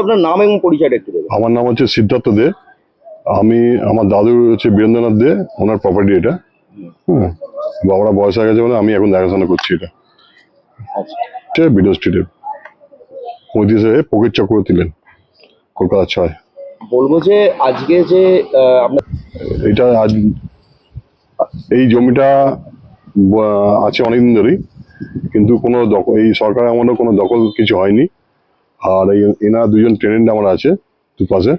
আপনার নাম এবং পরিচয়টা একটু দেবেন। আমার নাম হচ্ছে সিদ্ধার্থ দে। আমি আমার দাদু হচ্ছে বীরেন্দ্রনাথ দে ওনার প্রপার্টি এটা। হুম বাবারা বয়স হয়ে গেছে বলে আমি এখন দেখাশোনা করছি এটা। বিডিও স্ট্রিটে পঁয়ত্রিশে পকেট চক্রবর্তী লেন কলকাতা ছয়। বলব যে আজকে যে আপনার এটা আজ এই জমিটা আছে অনেকদিন ধরেই কিন্তু কোনো এই সরকার আমলে কোনো দখল কিছু হয়নি। আর এই এনারা দুজন টেনেন্ট আমার আছে দুপাশে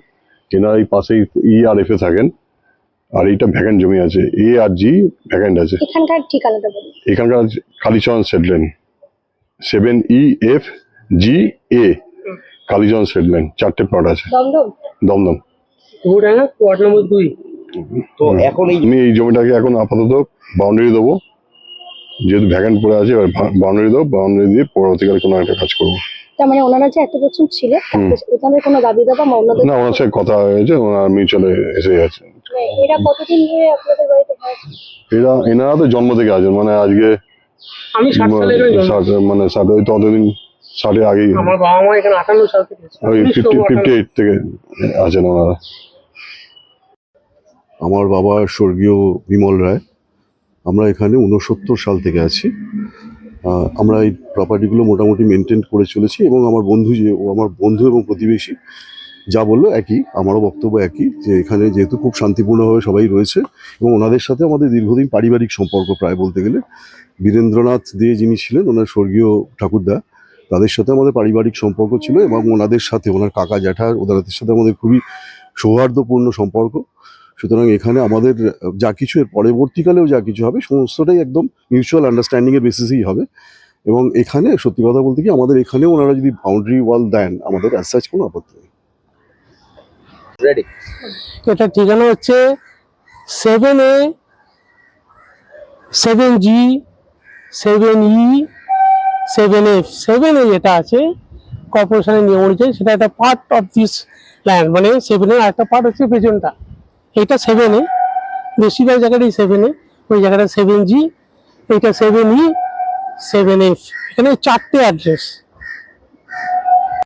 এনারা এই পাশেই ই আর এফ এ থাকেন। আর এইটা ভ্যাকেন্ট জমি আছে এ আর জি ভ্যাকেন্ট আছে। এখানকার ঠিকানাটা বলুন। এখানকার Kalicharan Seth Lane. Seven E F G A Kalicharan সেটলেন। চারটে প্লট আছে। দমদম? দমদম। ঘুরাঙ্গা ওয়ার্ড নম্বর দুই। তো এখন এই আমি এই জমিটাকে এখন আপাতত বাউন্ডারি দেবো। যেহেতু ভ্যাকেন্ট পড়ে আছে এবার বাউন্ডারি দেবো। বাউন্ডারি দিয়ে পরবর্তীকালে কোনো একটা কাজ করব। তার মানে ওনারা যে এত বছর ছিলেন। ওনাদের কোনো দাবি দাবা বা ওনাদের না ওনার সাথে কথা হয়েছে ওনার মিউচুয়ালে এসে গেছে। মানে এরা কতদিন ধরে আপনাদের বাড়িতে এরা এনারা তো জন্ম থেকে আছেন মানে আজকে আমি ষাট সালে এখানে মানে ষাট ওই ততদিন ষাটের আগেই আমার বাবা মা এখানে আটান্ন সাল থেকে। ওই উনিশশো ফিফটি ফিফটি আটান্ন। এইট থেকে আছেন ওনারা। আমার বাবা স্বর্গীয় বিমল রায়। আমরা এখানে উনসত্তর সাল থেকে আছি। আমরা এই প্রপার্টিগুলো মোটামুটি মেনটেন করে চলেছি এবং আমার বন্ধু যে, ও আমার বন্ধু এবং প্রতিবেশী যা বলল একই, আমারও বক্তব্য একই যে এখানে যেহেতু খুব শান্তিপূর্ণভাবে সবাই রয়েছে এবং ওনাদের সাথে আমাদের দীর্ঘদিন পারিবারিক সম্পর্ক প্রায় বলতে গেলে, বীরেন্দ্রনাথ দে যিনি ছিলেন, ওনার স্বর্গীয় ঠাকুরদা, তাদের সাথে আমাদের পারিবারিক সম্পর্ক ছিল এবং ওনাদের সাথে, ওনার কাকা জ্যাঠা ওনাদের সাথে আমাদের খুবই সৌহার্দ্যপূর্ণ সম্পর্ক। সুতরাং এখানে আমাদের যা কিছু এর পরবর্তীকালেও যা কিছু হবে সমস্তটাই একদম মিউচুয়াল আন্ডারস্ট্যান্ডিং এর বেসিসেই হবে। এবং এখানে সত্যি কথা বলতে কি আমাদের এখানে ওনারা যদি বাউন্ডারি ওয়াল দেন আমাদের অ্যাজ সাচ কোনো আপত্তি নেই। রেডি এটা ঠিকানা হচ্ছে seven A seven G seven E seven F seven A যেটা আছে কর্পোরেশনের নিয়ম অনুযায়ী সেটা একটা পার্ট অফ দিস ল্যান্ড মানে সেভেনের একটা পার্ট হচ্ছে পেছনটা। এইটা সেভেন বেশিরভাগ জায়গাটাই সেভেন ওই জায়গাটা সেভেন জি এইটা সেভেন ই সেভেন এফ এখানে চারটে অ্যাড্রেস